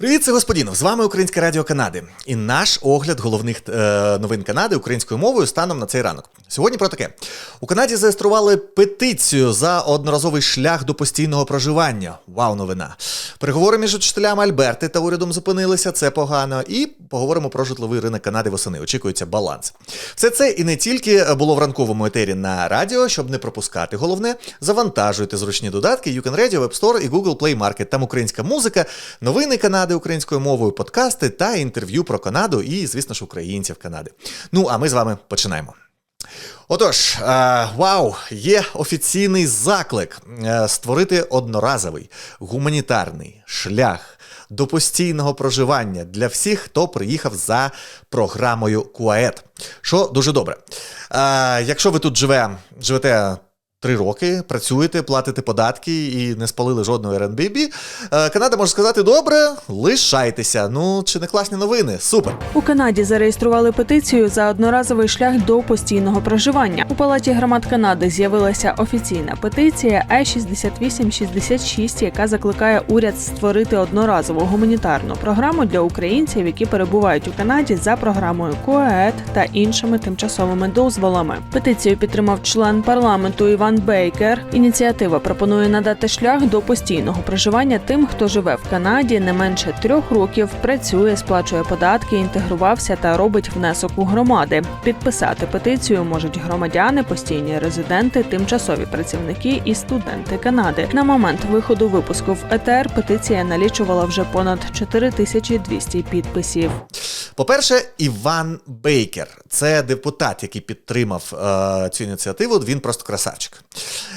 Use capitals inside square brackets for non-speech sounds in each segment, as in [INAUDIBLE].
Привіт, це господінов. З вами Українське Радіо Канади і наш огляд головних е, новин Канади українською мовою станом на цей ранок. Сьогодні про таке: у Канаді зареєстрували петицію за одноразовий шлях до постійного проживання. Вау, новина! Переговори між учителями Альберти та урядом зупинилися. Це погано. І поговоримо про житловий ринок Канади восени. Очікується баланс. Все це і не тільки було в ранковому етері на радіо, щоб не пропускати. Головне, завантажуйте зручні додатки You Can Radio, Web Store і Google Play Market. Там українська музика, новини Канади українською мовою, подкасти та інтерв'ю про Канаду і, звісно ж, українців Канади. Ну а ми з вами починаємо. Отож, е, вау, є офіційний заклик е, створити одноразовий гуманітарний шлях до постійного проживання для всіх, хто приїхав за програмою КУАЕТ. Що дуже добре. Е, якщо ви тут живе, живете. Три роки працюєте, платите податки і не спалили жодного Airbnb, е, Канада може сказати: добре, лишайтеся. Ну чи не класні новини? Супер. У Канаді зареєстрували петицію за одноразовий шлях до постійного проживання. У палаті громад Канади з'явилася офіційна петиція Е Е6866, яка закликає уряд створити одноразову гуманітарну програму для українців, які перебувають у Канаді за програмою КОЕТ та іншими тимчасовими дозволами. Петицію підтримав член парламенту Іван Бейкер. Ініціатива пропонує надати шлях до постійного проживання тим, хто живе в Канаді не менше трьох років, працює, сплачує податки, інтегрувався та робить внесок у громади. Підписати петицію можуть громадяни, постійні резиденти, тимчасові працівники і студенти Канади. На момент виходу випуску в ЕТР петиція налічувала вже понад 4200 підписів. По-перше, Іван Бейкер це депутат, який підтримав е, цю ініціативу. Він просто красавчик.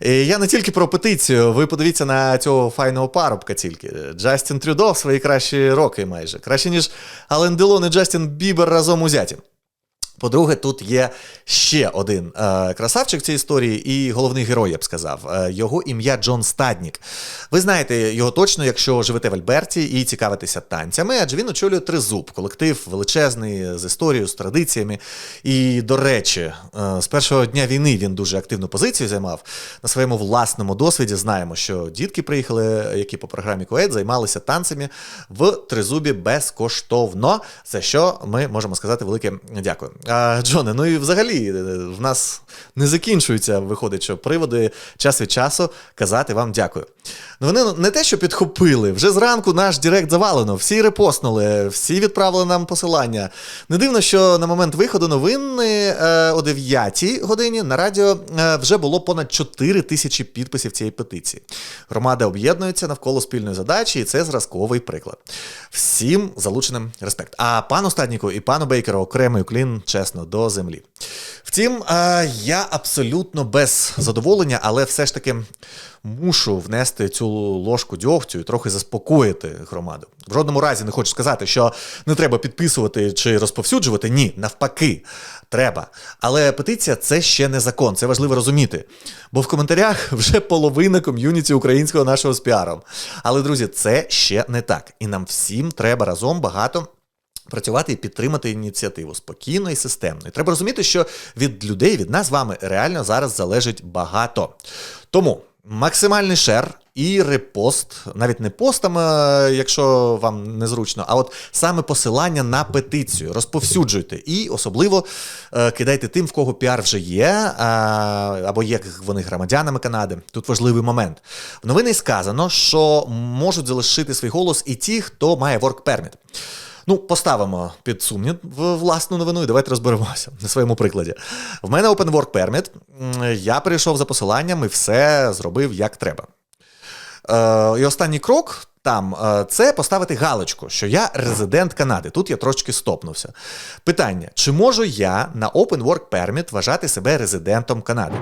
І я не тільки про петицію. Ви подивіться на цього файного парубка тільки. Джастін Трюдо в свої кращі роки майже. Краще, ніж Ален Делон і Джастін Бібер разом узяті. По-друге, тут є ще один е, красавчик цій історії, і головний герой, я б сказав. Е, його ім'я Джон Стаднік. Ви знаєте його точно, якщо живете в Альберті і цікавитеся танцями, адже він очолює тризуб, колектив величезний з історією, з традиціями. І, до речі, е, з першого дня війни він дуже активну позицію займав. На своєму власному досвіді знаємо, що дітки приїхали, які по програмі Коет займалися танцями в тризубі безкоштовно. За що ми можемо сказати велике дякую. А, Джоне, ну і взагалі в нас не закінчуються, виходить, що приводи час від часу казати вам дякую. Ну вони не те, що підхопили, вже зранку наш Директ завалено, всі репостнули, всі відправили нам посилання. Не дивно, що на момент виходу новини е, о 9 годині на радіо е, вже було понад 4 тисячі підписів цієї петиції. Громада об'єднується навколо спільної задачі, і це зразковий приклад. Всім залученим респект. А пану Стадніку і пану Бейкеру окремий уклін, чесно, до землі. Втім, е, я абсолютно без задоволення, але все ж таки мушу внести цю ложку дьогтю і трохи заспокоїти громаду. В жодному разі не хочу сказати, що не треба підписувати чи розповсюджувати. Ні, навпаки, треба. Але петиція це ще не закон, це важливо розуміти. Бо в коментарях [LAUGHS] вже половина ком'юніті українського нашого з піаром. Але, друзі, це ще не так. І нам всім треба разом багато. Працювати і підтримати ініціативу спокійно і системно. І треба розуміти, що від людей, від нас з вами реально зараз залежить багато. Тому максимальний шер і репост, навіть не постами, якщо вам незручно, а от саме посилання на петицію. Розповсюджуйте і особливо е, кидайте тим, в кого піар вже є, або є вони громадянами Канади. Тут важливий момент. В новині сказано, що можуть залишити свій голос і ті, хто має work permit. Ну, поставимо під сумнів власну новину і давайте розберемося на своєму прикладі. В мене Open Work Permit, я перейшов за посиланням і все зробив як треба. Е, І останній крок там е, це поставити галочку, що я резидент Канади. Тут я трошки стопнувся. Питання: чи можу я на Open Work Permit вважати себе резидентом Канади?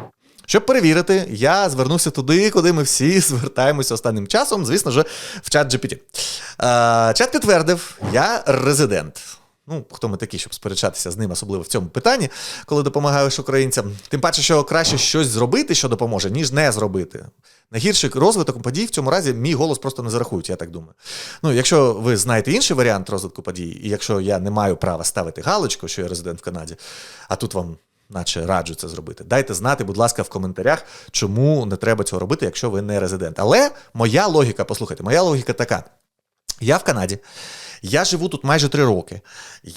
Щоб перевірити, я звернувся туди, куди ми всі [LAUGHS] звертаємося останнім часом, звісно ж, в чат GPT. Е, чат підтвердив, я резидент. Ну, хто ми такі, щоб сперечатися з ним, особливо в цьому питанні, коли допомагаєш українцям. Тим паче, що краще щось зробити, що допоможе, ніж не зробити. Найгірший розвиток подій в цьому разі мій голос просто не зарахують, я так думаю. Ну, якщо ви знаєте інший варіант розвитку подій, і якщо я не маю права ставити галочку, що я резидент в Канаді, а тут вам наче раджу це зробити. Дайте знати, будь ласка, в коментарях, чому не треба цього робити, якщо ви не резидент. Але моя логіка, послухайте, моя логіка така. Я в Канаді. Я живу тут майже три роки.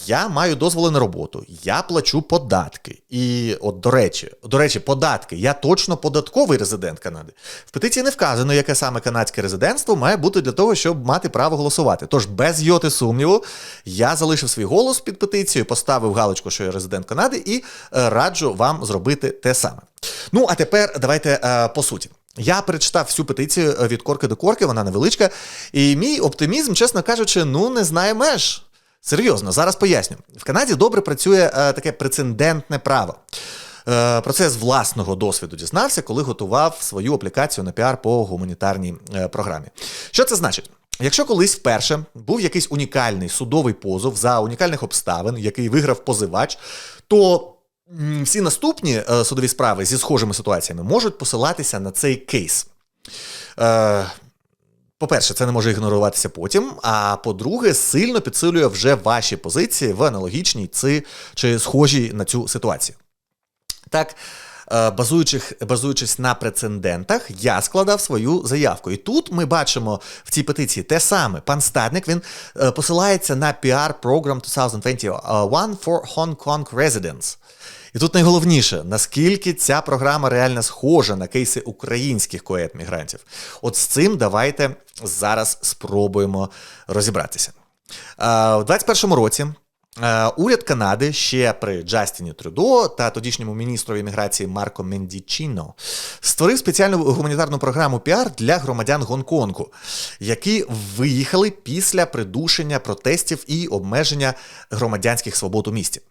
Я маю дозволи на роботу, я плачу податки. І, от, до речі, до речі, податки. Я точно податковий резидент Канади. В петиції не вказано, яке саме канадське резидентство має бути для того, щоб мати право голосувати. Тож, без йоти сумніву, я залишив свій голос під петицією, поставив галочку, що я резидент Канади, і е, раджу вам зробити те саме. Ну, а тепер давайте е, по суті. Я перечитав всю петицію е, від корки до корки, вона невеличка. І мій оптимізм, чесно кажучи, ну не знає меж. Серйозно, зараз поясню. В Канаді добре працює е, таке прецедентне право. Е, про це з власного досвіду дізнався, коли готував свою аплікацію на піар по гуманітарній е, програмі. Що це значить? Якщо колись вперше був якийсь унікальний судовий позов за унікальних обставин, який виграв позивач, то всі наступні е, судові справи зі схожими ситуаціями можуть посилатися на цей кейс. Е, по-перше, це не може ігноруватися потім. А по-друге, сильно підсилює вже ваші позиції в аналогічній ці, чи схожій на цю ситуацію. Так, е, базуючись, базуючись на прецедентах, я складав свою заявку. І тут ми бачимо в цій петиції те саме. Пан Стадник він е, посилається на PR Program 2021 for Hong Kong Residents. І тут найголовніше, наскільки ця програма реально схожа на кейси українських коет-мігрантів. От з цим давайте зараз спробуємо розібратися. Е, У 2021 році уряд Канади ще при Джастіні Трюдо та тодішньому міністру імміграції Марко Мендічіно створив спеціальну гуманітарну програму піар для громадян Гонконгу, які виїхали після придушення протестів і обмеження громадянських свобод у місті.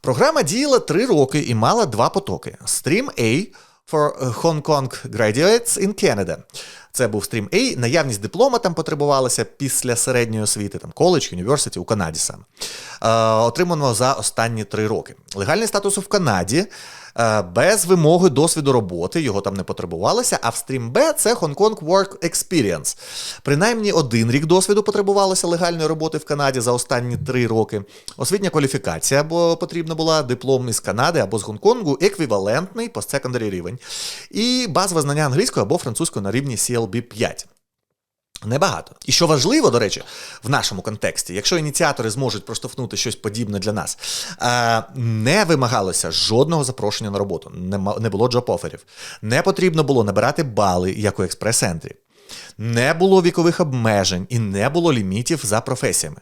Програма діяла три роки і мала два потоки: Stream A for Hong Kong Graduates in Canada. Це був стрім A, наявність диплома там потребувалася після середньої освіти, там коледж, університет у Канаді саме. Е, отримано за останні три роки. Легальний статус в Канаді без вимоги досвіду роботи, його там не потребувалося. А в Stream B це Hong Kong Work Experience. Принаймні один рік досвіду потребувалося легальної роботи в Канаді за останні три роки. Освітня кваліфікація, бо потрібна була диплом із Канади або з Гонконгу, еквівалентний постсекондарі рівень. І базове знання англійської або французької на рівні CLB 5. Небагато. І що важливо, до речі, в нашому контексті, якщо ініціатори зможуть проштовхнути щось подібне для нас, е, не вимагалося жодного запрошення на роботу, не було джоп-оферів. не потрібно було набирати бали, як у експрес-центрі. Не було вікових обмежень і не було лімітів за професіями.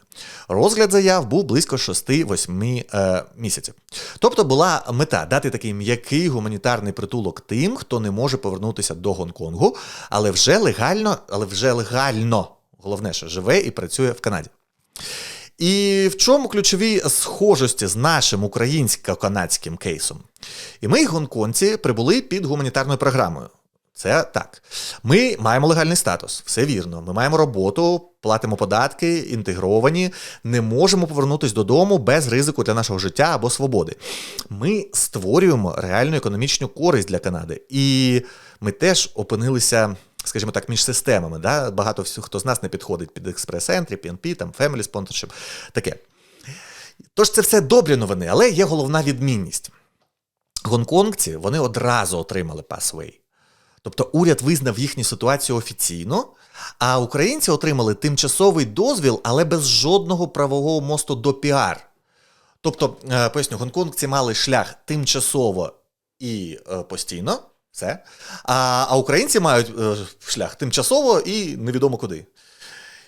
Розгляд заяв був близько 6-8 е, місяців. Тобто була мета дати такий м'який гуманітарний притулок тим, хто не може повернутися до Гонконгу, але вже легально, але вже легально, головне, що живе і працює в Канаді. І в чому ключові схожості з нашим українсько-канадським кейсом? І ми, гонконці, прибули під гуманітарною програмою. Це так. Ми маємо легальний статус, все вірно. Ми маємо роботу, платимо податки, інтегровані, не можемо повернутися додому без ризику для нашого життя або свободи. Ми створюємо реальну економічну користь для Канади. І ми теж опинилися. Скажімо так, між системами. Да? Багато всіх, хто з нас не підходить під експрес-ентрі, PNP, там, Family Sponsorship, таке. Тож це все добрі новини, але є головна відмінність. Гонконгці вони одразу отримали Passway. Тобто уряд визнав їхню ситуацію офіційно, а українці отримали тимчасовий дозвіл, але без жодного правового мосту до піар. Тобто, е, поясню, гонконгці мали шлях тимчасово і е, постійно, все. А, українці мають е, шлях тимчасово і невідомо куди.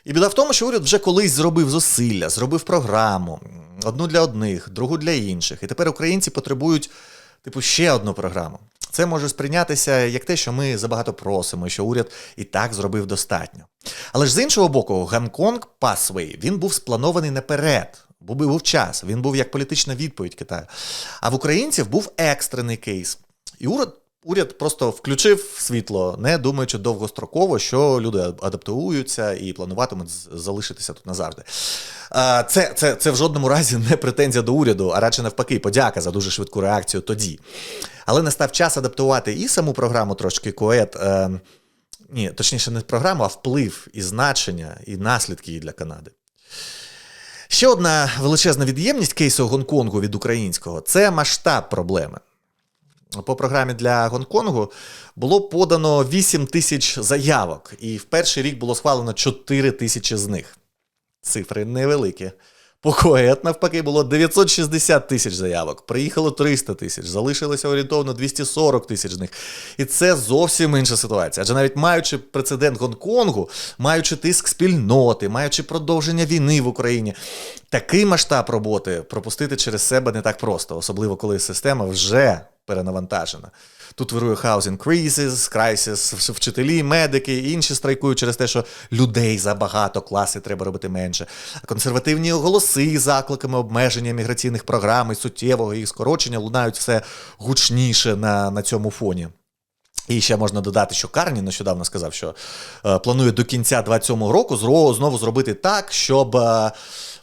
І біда в тому, що уряд вже колись зробив зусилля, зробив програму одну для одних, другу для інших. І тепер українці потребують, типу, ще одну програму. Це може сприйнятися як те, що ми забагато просимо, що уряд і так зробив достатньо. Але ж з іншого боку, Гонконг Пасвей він був спланований наперед. Був був час, він був як політична відповідь Китаю. А в українців був екстрений кейс. І уряд, уряд просто включив світло, не думаючи довгостроково, що люди адаптуються і плануватимуть залишитися тут назавжди. Це, це, це в жодному разі не претензія до уряду, а радше навпаки, подяка за дуже швидку реакцію тоді. Але настав час адаптувати і саму програму трошки Коет. Ні, точніше, не програму, а вплив і значення, і наслідки її для Канади. Ще одна величезна від'ємність кейсу Гонконгу від українського це масштаб проблеми. По програмі для Гонконгу було подано 8 тисяч заявок, і в перший рік було схвалено 4 тисячі з них. Цифри невеликі. По навпаки, було 960 тисяч заявок. Приїхало 300 тисяч, залишилося орієнтовно 240 тисяч з них. І це зовсім інша ситуація. Адже навіть маючи прецедент Гонконгу, маючи тиск спільноти, маючи продовження війни в Україні, такий масштаб роботи пропустити через себе не так просто, особливо коли система вже перенавантажена. Тут вирує housing crisis, crisis, вчителі, медики, інші страйкують через те, що людей забагато, класи треба робити менше. Консервативні голоси закликами обмеження міграційних програм і суттєвого їх скорочення лунають все гучніше на, на цьому фоні. І ще можна додати, що Карні нещодавно сказав, що е, планує до кінця 27 року знову зробити так, щоб. Е,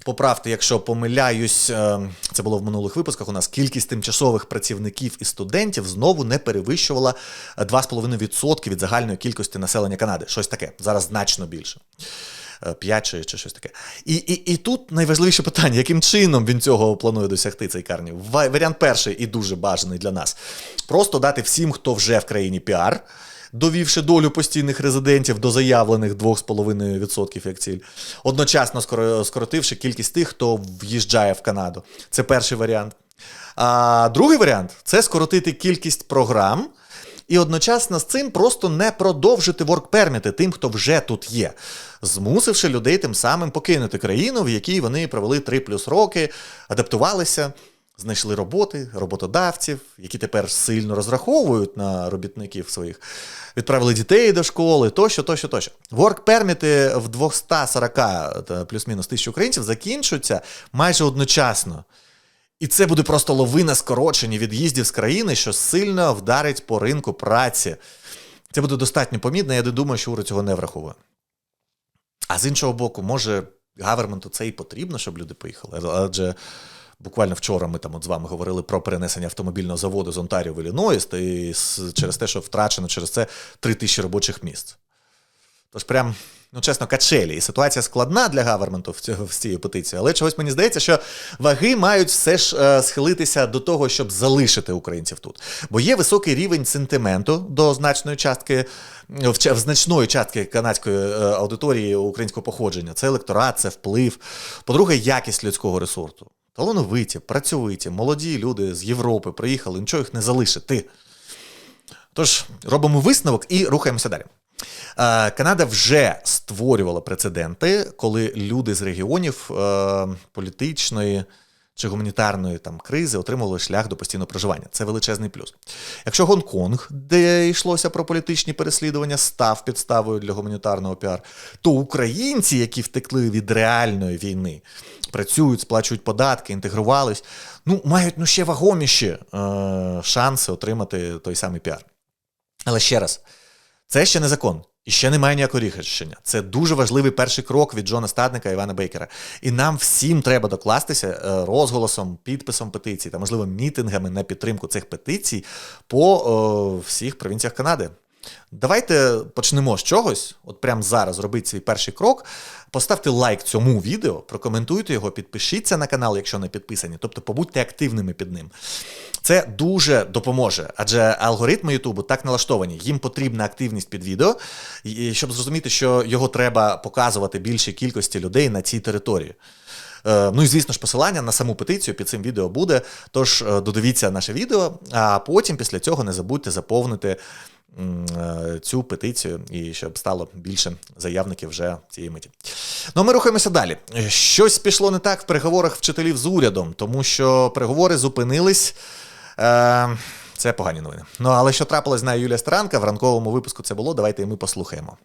Поправте, якщо помиляюсь, е, це було в минулих випусках. У нас кількість тимчасових працівників і студентів знову не перевищувала е, 2,5% від загальної кількості населення Канади. Щось таке. Зараз значно більше. 5 чи, чи щось таке. І, і, і тут найважливіше питання, яким чином він цього планує досягти цей Карні? Ва- Варіант перший і дуже бажаний для нас. Просто дати всім, хто вже в країні піар, довівши долю постійних резидентів до заявлених 2,5% як ціль, одночасно скоротивши кількість тих, хто в'їжджає в Канаду. Це перший варіант. А другий варіант це скоротити кількість програм. І одночасно з цим просто не продовжити воркперміти тим, хто вже тут є, змусивши людей тим самим покинути країну, в якій вони провели 3 плюс роки, адаптувалися, знайшли роботи, роботодавців, які тепер сильно розраховують на робітників своїх, відправили дітей до школи, тощо, тощо, тощо. Воркперміти в 240 плюс-мінус тисяч українців закінчуються майже одночасно. І це буде просто ловина скорочення від'їздів з країни, що сильно вдарить по ринку праці. Це буде достатньо помітно, я не думаю, що уряд цього не враховує. А з іншого боку, може, гаверменту це і потрібно, щоб люди поїхали. Адже буквально вчора ми там от з вами говорили про перенесення автомобільного заводу з Онтаріо в Іллінойс, і через те, що втрачено через це 3 тисячі робочих місць. Тож прям, ну чесно, качелі. І ситуація складна для гаверменту в, цього, в цій петиції, але чогось мені здається, що ваги мають все ж е, схилитися до того, щоб залишити українців тут. Бо є високий рівень сентименту до значної частки, в, в значної частки канадської е, аудиторії українського походження. Це електорат, це вплив. По-друге, якість людського ресурсу. Талановиті, працьовиті, молоді люди з Європи приїхали, нічого їх не залишити. Тож робимо висновок і рухаємося далі. Е, Канада вже створювала прецеденти, коли люди з регіонів е, політичної чи гуманітарної там кризи отримували шлях до постійного проживання. Це величезний плюс. Якщо Гонконг, де йшлося про політичні переслідування, став підставою для гуманітарного піар, то українці, які втекли від реальної війни, працюють, сплачують податки, інтегрувались, ну мають ну ще вагоміші е, шанси отримати той самий піар. Але ще раз, це ще не закон. І ще немає ніякого рішення. Це дуже важливий перший крок від Джона Стадника і Івана Бейкера. І нам всім треба докластися е, розголосом, підписом петицій та, можливо, мітингами на підтримку цих петицій по о, всіх провінціях Канади. Давайте почнемо з чогось. От прямо зараз зробіть свій перший крок. Поставте лайк цьому відео, прокоментуйте його, підпишіться на канал, якщо не підписані, тобто побудьте активними під ним. Це дуже допоможе, адже алгоритми Ютубу так налаштовані. Їм потрібна активність під відео, щоб зрозуміти, що його треба показувати більшій кількості людей на цій території. Е, Ну і звісно ж, посилання на саму петицію під цим відео буде. Тож е, додивіться наше відео, а потім після цього не забудьте заповнити цю петицію, і щоб стало більше заявників вже цієї миті. Ну, ми рухаємося далі. Щось пішло не так в переговорах вчителів з урядом, тому що переговори зупинились. Е, Це погані новини. Ну але що трапилось знає Юлія Старанка в ранковому випуску це було. Давайте і ми послухаємо.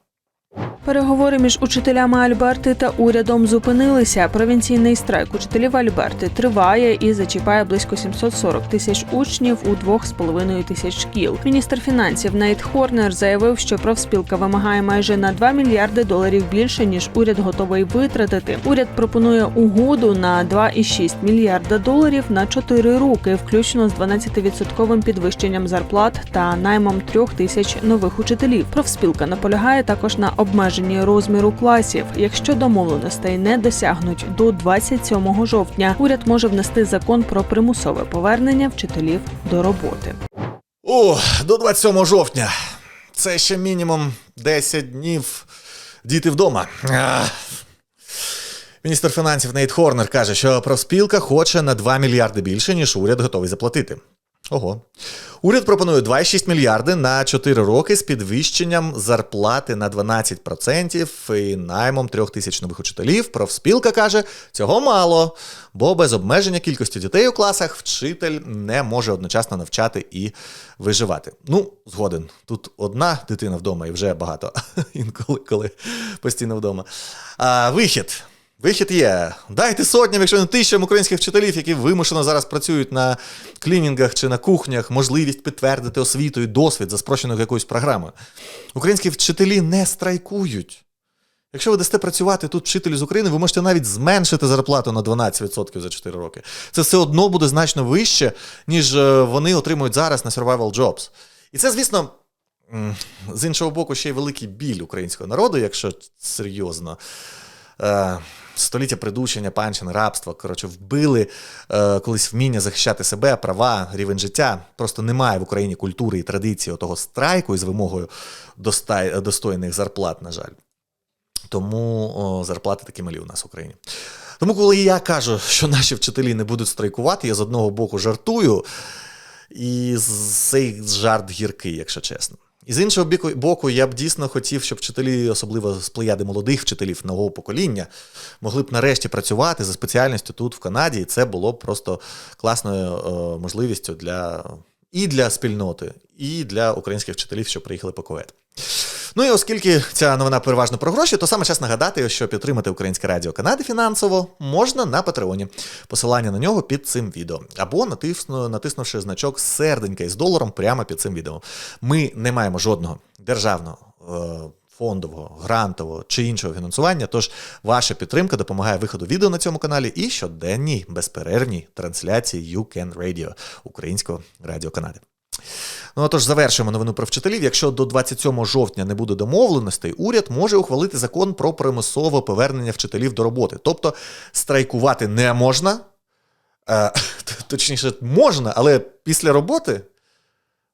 Переговори між учителями Альберти та урядом зупинилися. Провінційний страйк учителів Альберти триває і зачіпає близько 740 тисяч учнів у 2,5 тисяч шкіл. Міністр фінансів Нейт Хорнер заявив, що профспілка вимагає майже на 2 мільярди доларів більше ніж уряд готовий витратити. Уряд пропонує угоду на 2,6 мільярда доларів на 4 роки, включно з 12% підвищенням зарплат та наймом трьох тисяч нових учителів. Профспілка наполягає також на обмеженні розміру класів. Якщо домовленостей не досягнуть до 27 жовтня, уряд може внести закон про примусове повернення вчителів до роботи. О, до 27 жовтня. Це ще мінімум 10 днів діти вдома. Міністр фінансів Нейт Хорнер каже, що профспілка хоче на 2 мільярди більше, ніж уряд готовий заплатити. Ого. Уряд пропонує 2,6 мільярди на 4 роки з підвищенням зарплати на 12% і наймом трьох тисяч нових учителів. Профспілка каже, цього мало, бо без обмеження кількості дітей у класах вчитель не може одночасно навчати і виживати. Ну, згоден. Тут одна дитина вдома і вже багато [LAUGHS] інколи, коли постійно вдома. А, вихід. Вихід є. Дайте сотням, якщо не тисячам українських вчителів, які вимушено зараз працюють на клінінгах чи на кухнях, можливість підтвердити освіту і досвід за спрощеною якоюсь програмою. Українські вчителі не страйкують. Якщо ви дасте працювати тут вчителю з України, ви можете навіть зменшити зарплату на 12% за 4 роки. Це все одно буде значно вище, ніж е, вони отримують зараз на Survival Jobs. І це, звісно, з іншого боку, ще й великий біль українського народу, якщо серйозно. Століття придушення, панчин, рабства, коротше, вбили е, колись вміння захищати себе, права, рівень життя. Просто немає в Україні культури і традиції того страйку із вимогою достай, достойних зарплат, на жаль. Тому о, зарплати такі малі у нас в Україні. Тому, коли я кажу, що наші вчителі не будуть страйкувати, я з одного боку жартую, і цей жарт гіркий, якщо чесно. І з іншого біку- боку, я б дійсно хотів, щоб вчителі, особливо з плеяди молодих вчителів нового покоління, могли б нарешті працювати за спеціальністю тут, в Канаді, і це було б просто класною е, можливістю для і для спільноти, і для українських вчителів, що приїхали по КОЕД. Ну і оскільки ця новина переважно про гроші, то саме час нагадати, що підтримати Українське Радіо Канади фінансово можна на Патреоні. Посилання на нього під цим відео. Або натисну, натиснувши значок серденька із доларом прямо під цим відео. Ми не маємо жодного державного. е, Фондового, грантового чи іншого фінансування. Тож ваша підтримка допомагає виходу відео на цьому каналі і щоденній безперервній трансляції You Can Radio Українського Радіо Канади. Ну отож, завершуємо новину про вчителів. Якщо до 27 жовтня не буде домовленостей, уряд може ухвалити закон про примусове повернення вчителів до роботи. Тобто страйкувати не можна, е, [LAUGHS] точніше, можна, але після роботи.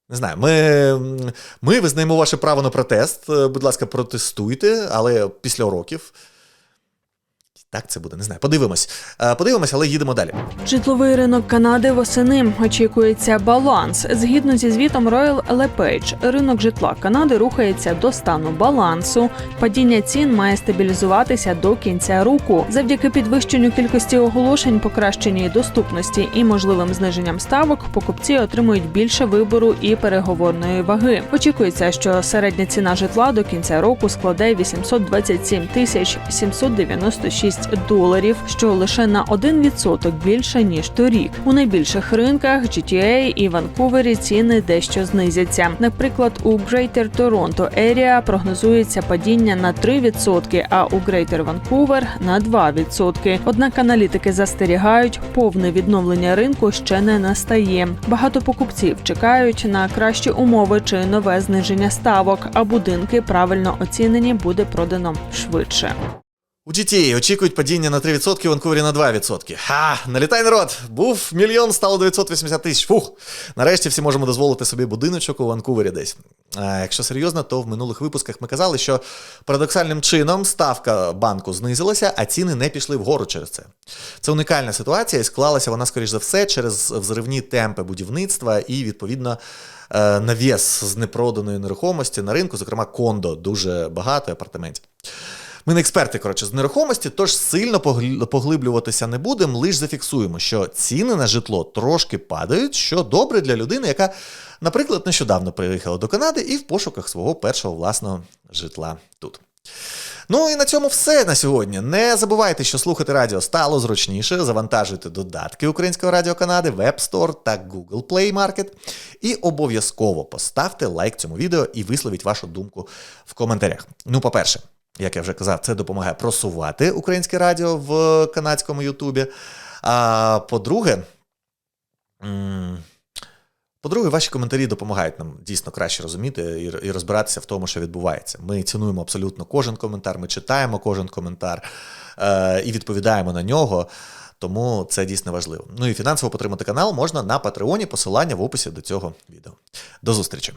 Не знаю, ми, ми визнаємо ваше право на протест. Е, Будь ласка, протестуйте, але після уроків. Так це буде, не знаю. Подивимось. Е, Подивимось, але їдемо далі. Житловий ринок Канади восени очікується баланс. Згідно зі звітом Royal LePage, ринок житла Канади рухається до стану балансу. Падіння цін має стабілізуватися до кінця року. Завдяки підвищенню кількості оголошень, покращеній доступності і можливим зниженням ставок, покупці отримують більше вибору і переговорної ваги. Очікується, що середня ціна житла до кінця року складе 827 тисяч 796 доларів, що лише на 1% більше ніж торік. У найбільших ринках GTA і Ванкувері ціни дещо знизяться. Наприклад, у Greater Toronto Area прогнозується падіння на 3%, а у Greater Vancouver – на 2%. Однак аналітики застерігають, повне відновлення ринку ще не настає. Багато покупців чекають на кращі умови чи нове зниження ставок, а будинки правильно оцінені буде продано швидше. У GTA очікують падіння на 3%, в Ванкувері на 2%. Ха! Налітай народ! Був мільйон, стало 980 тисяч. Фух! Нарешті всі можемо дозволити собі будиночок у Ванкувері десь. А якщо серйозно, то в минулих випусках ми казали, що парадоксальним чином ставка банку знизилася, а ціни не пішли вгору через це. Це унікальна ситуація, і склалася вона, скоріш за все, через взривні темпи будівництва і, відповідно, е, навіс з непроданої нерухомості на ринку, зокрема, кондо, дуже багато апартаментів. Ми не експерти, коротше, з нерухомості, тож сильно поглиблюватися не будемо, лише зафіксуємо, що ціни на житло трошки падають, що добре для людини, яка, наприклад, нещодавно приїхала до Канади і в пошуках свого першого власного житла тут. Ну і на цьому все на сьогодні. Не забувайте, що слухати радіо стало зручніше. Завантажуйте додатки Українського радіо Канади, Store та Google Play Market. І обов'язково поставте лайк цьому відео і висловіть вашу думку в коментарях. Ну, по-перше, як я вже казав, це допомагає просувати українське радіо в канадському Ютубі. А по-друге, по-друге, ваші коментарі допомагають нам дійсно краще розуміти і, розбиратися в тому, що відбувається. Ми цінуємо абсолютно кожен коментар, ми читаємо кожен коментар е, і відповідаємо на нього. Тому це дійсно важливо. Ну і фінансово підтримати канал можна на Патреоні, посилання в описі до цього відео. До зустрічі!